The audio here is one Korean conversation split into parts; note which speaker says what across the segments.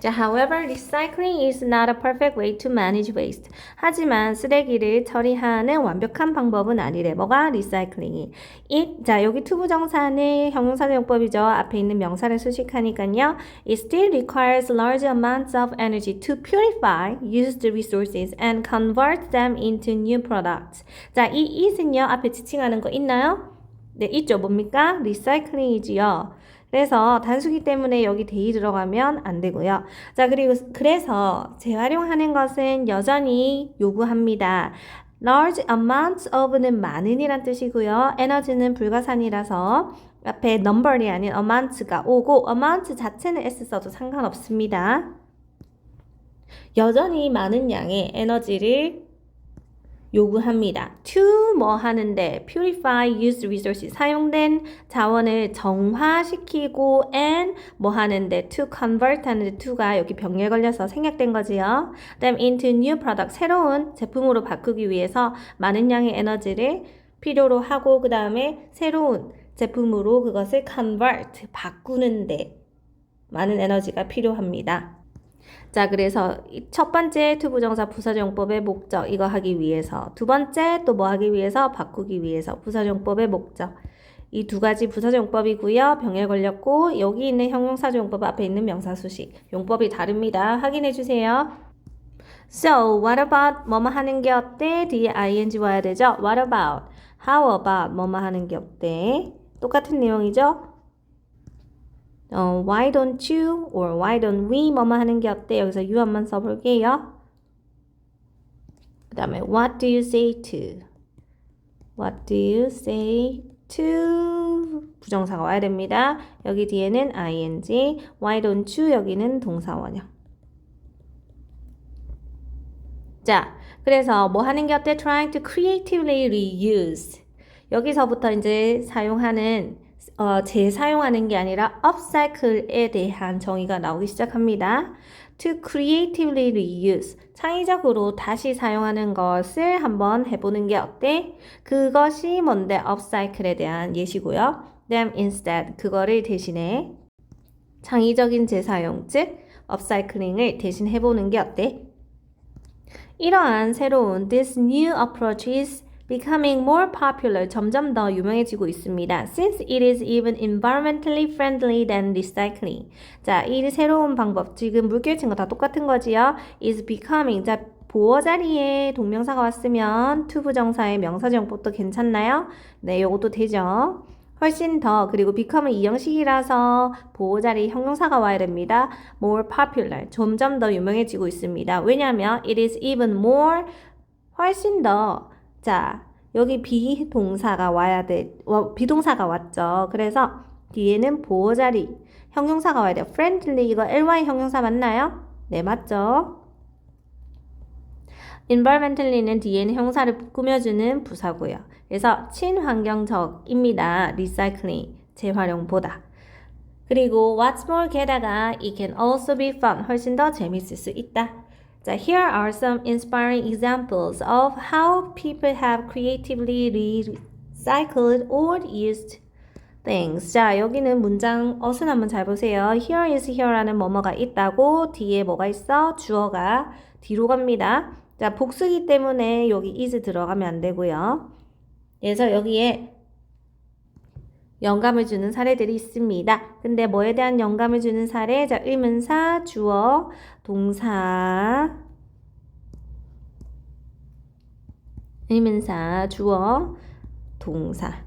Speaker 1: 자, however, recycling is not a perfect way to manage waste. 하지만 쓰레기를 처리하는 완벽한 방법은 아니래. 뭐가 리사이클링이. it, 자, 여기 투부정사는 형용사용법이죠. 앞에 있는 명사를 수식하니까요. It still requires large amounts of energy to purify used resources and convert them into new products. 자, 이 it은요. 앞에 지칭하는 거 있나요? 네, 있죠. 뭡니까? 리사이클링이지요. 그래서 단수기 때문에 여기 대이 들어가면 안 되고요. 자, 그리고 그래서 재활용하는 것은 여전히 요구합니다. large amounts of는 많은 이란 뜻이고요. 에너지는 불가산이라서 앞에 number이 아닌 amount가 오고 amount 자체는 s 써도 상관없습니다. 여전히 많은 양의 에너지를 요구합니다. to 뭐 하는데 purify used resources 사용된 자원을 정화시키고 and 뭐 하는데 to convert 하는데 to가 여기 병렬 걸려서 생략된 거지요. 그다음 into new product 새로운 제품으로 바꾸기 위해서 많은 양의 에너지를 필요로 하고 그 다음에 새로운 제품으로 그것을 convert 바꾸는데 많은 에너지가 필요합니다. 자, 그래서 이첫 번째 투부정사 부사정법의 목적 이거 하기 위해서 두 번째 또 뭐 하기 위해서 바꾸기 위해서 부사정법의 목적 이 두 가지 부사정법이고요. 병에 걸렸고 여기 있는 형용사정법 앞에 있는 명사수식 용법이 다릅니다. 확인해 주세요. So, what about 뭐뭐 하는 게 어때? 뒤에 ing 와야 되죠. What about? How about 뭐뭐 하는 게 어때? 똑같은 내용이죠. 어, why don't you or why don't we 뭐뭐 하는 게 어때? 여기서 you 한번 써볼게요. 그 다음에 what do you say to? What do you say to? 부정사가 와야 됩니다. 여기 뒤에는 ing, why don't you 여기는 동사 원형. 자, 그래서 뭐 하는 게 어때? Trying to creatively reuse. 여기서부터 이제 사용하는 어, 재사용하는 게 아니라 upcycle에 대한 정의가 나오기 시작합니다. To creatively reuse. 창의적으로 다시 사용하는 것을 한번 해보는 게 어때? 그것이 뭔데 upcycle에 대한 예시고요. Then instead 그거를 대신해 창의적인 재사용 즉 upcycling을 대신 해보는 게 어때? 이러한 새로운 this new approach is becoming more popular 점점 더 유명해지고 있습니다. Since it is even environmentally friendly than recycling. 자, 이 새로운 방법 지금 물결 친거 다 똑같은 거지요. is becoming 자 보어 자리에 동명사가 왔으면 투부정사의 명사정법도 괜찮나요? 네, 요것도 되죠. 훨씬 더 그리고 become은 이형식이라서 보호 자리 형용사가 와야 됩니다. more popular 점점 더 유명해지고 있습니다. 왜냐하면 it is even more 훨씬 더 자, 여기 비동사가 와야 돼. 어, 비동사가 왔죠. 그래서 뒤에는 보호 자리 형용사가 와야 돼요. friendly 이거 ly 형용사 맞나요? 네, 맞죠. environmentally는 뒤에는 형사를 꾸며주는 부사고요. 그래서 친환경적입니다. recycling 재활용보다. 그리고 what's more 게다가 it can also be fun 훨씬 더 재밌을 수 있다. 자, here are some inspiring examples of how people have creatively recycled or used things. 자, 여기는 문장 어순 한번 잘 보세요. Here is here라는 뭐뭐가 있다고 뒤에 뭐가 있어? 주어가 뒤로 갑니다. 자, 복수기 때문에 여기 is 들어가면 안 되고요. 그래서 여기에 영감을 주는 사례들이 있습니다. 근데 뭐에 대한 영감을 주는 사례? 자, 의문사, 주어, 동사, 의문사, 주어, 동사,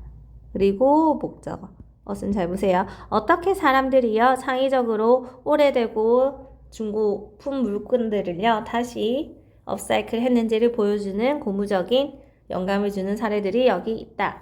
Speaker 1: 그리고 목적어. 어순 잘 보세요. 어떻게 사람들이요, 창의적으로 오래되고 중고품 물건들을요, 다시 업사이클 했는지를 보여주는 고무적인 영감을 주는 사례들이 여기 있다.